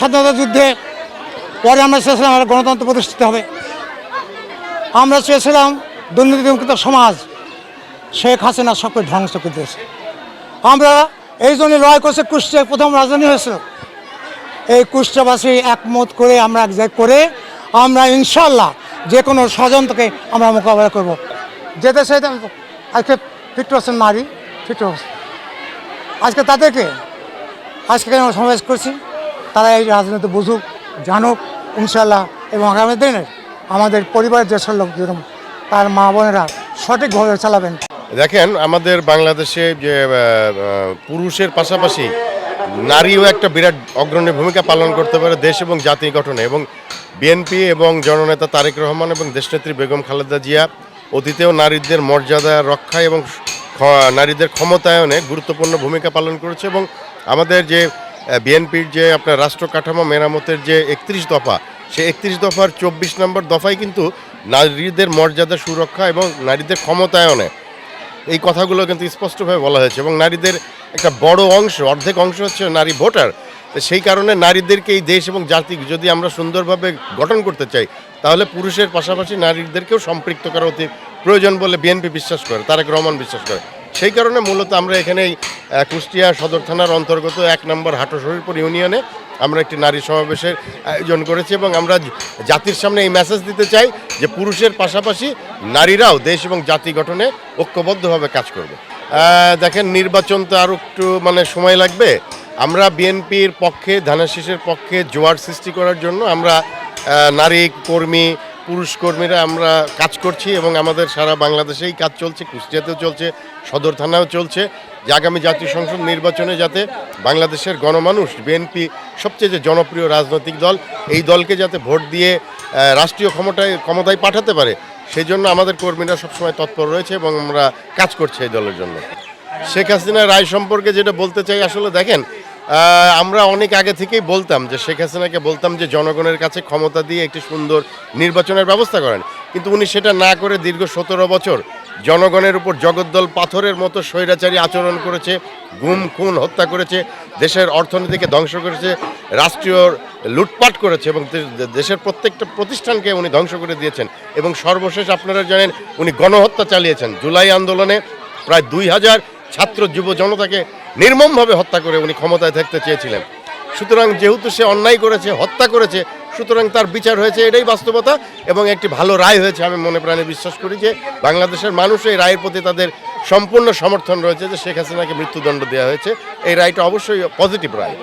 স্বাধীনতা যুদ্ধে পরে আমরা চেয়েছিলাম আমরা গণতন্ত্র প্রতিষ্ঠিত হবে। আমরা চেয়েছিলাম দুর্নীতিমুক্ত সমাজ শেখ হাসিনা সবকে ধ্বংস করে দিয়েছে। আমরা এই জন্য লড়াই করছে কুষ্টিয়ায় প্রথম রাজধানী হয়েছিল। এই কুষ্টিয়াবাসী একমত করে আমরা এক জায়গায় করে আমরা ইনশাল্লাহ যে কোনো ষড়যন্ত্রকে আমরা মোকাবেলা করব। যে দেশে আজকে ফিট নারী পার্সেন্ট আজকে তাদেরকে, আজকে আমরা সমাবেশ করছি? তারা এই রাজনীতি বুঝুক, জানুক ইনশাল্লাহ এবং আগামী দিনে আমাদের পরিবারের যেসব লোকজন তার মা বোনেরা সঠিকভাবে চালাবেন। দেখেন, আমাদের বাংলাদেশে যে পুরুষের পাশাপাশি নারীও একটা বিরাট অগ্রণী ভূমিকা পালন করতে পারে দেশ এবং জাতি গঠনে। এবং বিএনপি এবং জননেতা তারেক রহমান এবং দেশনেত্রী বেগম খালেদা জিয়া অতীতেও নারীদের মর্যাদা রক্ষা এবং নারীদের ক্ষমতায়নে গুরুত্বপূর্ণ ভূমিকা পালন করেছে এবং আমাদের যে বিএনপির যে আপনার রাষ্ট্র কাঠামো মেরামতের যে একত্রিশ দফা সে একত্রিশ দফার চব্বিশ নম্বর দফায় কিন্তু নারীদের মর্যাদা সুরক্ষা এবং নারীদের ক্ষমতায়নে এই কথাগুলো কিন্তু স্পষ্টভাবে বলা হয়েছে এবং নারীদের একটা বড় অংশ, অর্ধেক অংশ হচ্ছে নারী ভোটার। সেই কারণে নারীদেরকে এই দেশ এবং জাতি যদি আমরা সুন্দরভাবে গঠন করতে চাই, তাহলে পুরুষের পাশাপাশি নারীদেরকেও সম্পৃক্ত করা অতি প্রয়োজন বলে বিএনপি বিশ্বাস করে, তারেক রহমান বিশ্বাস করে। সেই কারণে মূলত আমরা এখানে কুষ্টিয়া সদর থানার অন্তর্গত এক নম্বর হাটশরীরপুর ইউনিয়নে আমরা একটি নারী সমাবেশের আয়োজন করেছি এবং আমরা জাতির সামনে এই মেসেজ দিতে চাই যে পুরুষের পাশাপাশি নারীরাও দেশ এবং জাতি গঠনে ঐক্যবদ্ধভাবে কাজ করবে। দেখেন নির্বাচন তো আরও একটু মানে সময় লাগবে। আমরা বিএনপির পক্ষে ধানাশিসের পক্ষে জোয়ার সৃষ্টি করার জন্য আমরা নারী কর্মী পুরুষ কর্মীরা আমরা কাজ করছি এবং আমাদের সারা বাংলাদেশেই কাজ চলছে, কুষ্টিয়াতেও চলছে, সদর থানাও চলছে। যে আগামী জাতীয় সংসদ নির্বাচনে যাতে বাংলাদেশের গণমানুষ, বিএনপি সবচেয়ে যে জনপ্রিয় রাজনৈতিক দল, এই দলকে যাতে ভোট দিয়ে রাষ্ট্রীয় ক্ষমতায় ক্ষমতায় পাঠাতে পারে সেই জন্য আমাদের কর্মীরা সবসময় তৎপর রয়েছে এবং আমরা কাজ করছি এই দলের জন্য। শেখ হাসিনার রায় সম্পর্কে যেটা বলতে চাই, আসলে দেখেন আমরা অনেক আগে থেকেই বলতাম যে শেখ হাসিনাকে বলতাম যে জনগণের কাছে ক্ষমতা দিয়ে একটি সুন্দর নির্বাচনের ব্যবস্থা করেন। কিন্তু উনি সেটা না করে দীর্ঘ সতেরো বছর জনগণের উপর জগদ্দল পাথরের মতো স্বৈরাচারী আচরণ করেছে, গুম, খুন, হত্যা করেছে, দেশের অর্থনীতিকে ধ্বংস করেছে, রাষ্ট্রীয় লুটপাট করেছে এবং দেশের প্রত্যেকটা প্রতিষ্ঠানকে উনি ধ্বংস করে দিয়েছেন। এবং সর্বশেষ আপনারা জানেন উনি গণহত্যা চালিয়েছেন। জুলাই আন্দোলনে প্রায় দুই হাজার ছাত্র যুব জনতাকে নির্মমভাবে হত্যা করে উনি ক্ষমতায় থাকতে চেয়েছিলেন। সুতরাং যেহেতু সে অন্যায় করেছে, হত্যা করেছে, সুতরাং তার বিচার হয়েছে এটাই বাস্তবতা এবং একটি ভালো রায় হয়েছে আমি মনে প্রাণে বিশ্বাস করি যে বাংলাদেশের মানুষ এই রায়ের প্রতি তাদের সম্পূর্ণ সমর্থন রয়েছে যে শেখ হাসিনাকে মৃত্যুদণ্ড দেওয়া হয়েছে। এই রায়টা অবশ্যই পজিটিভ রায়।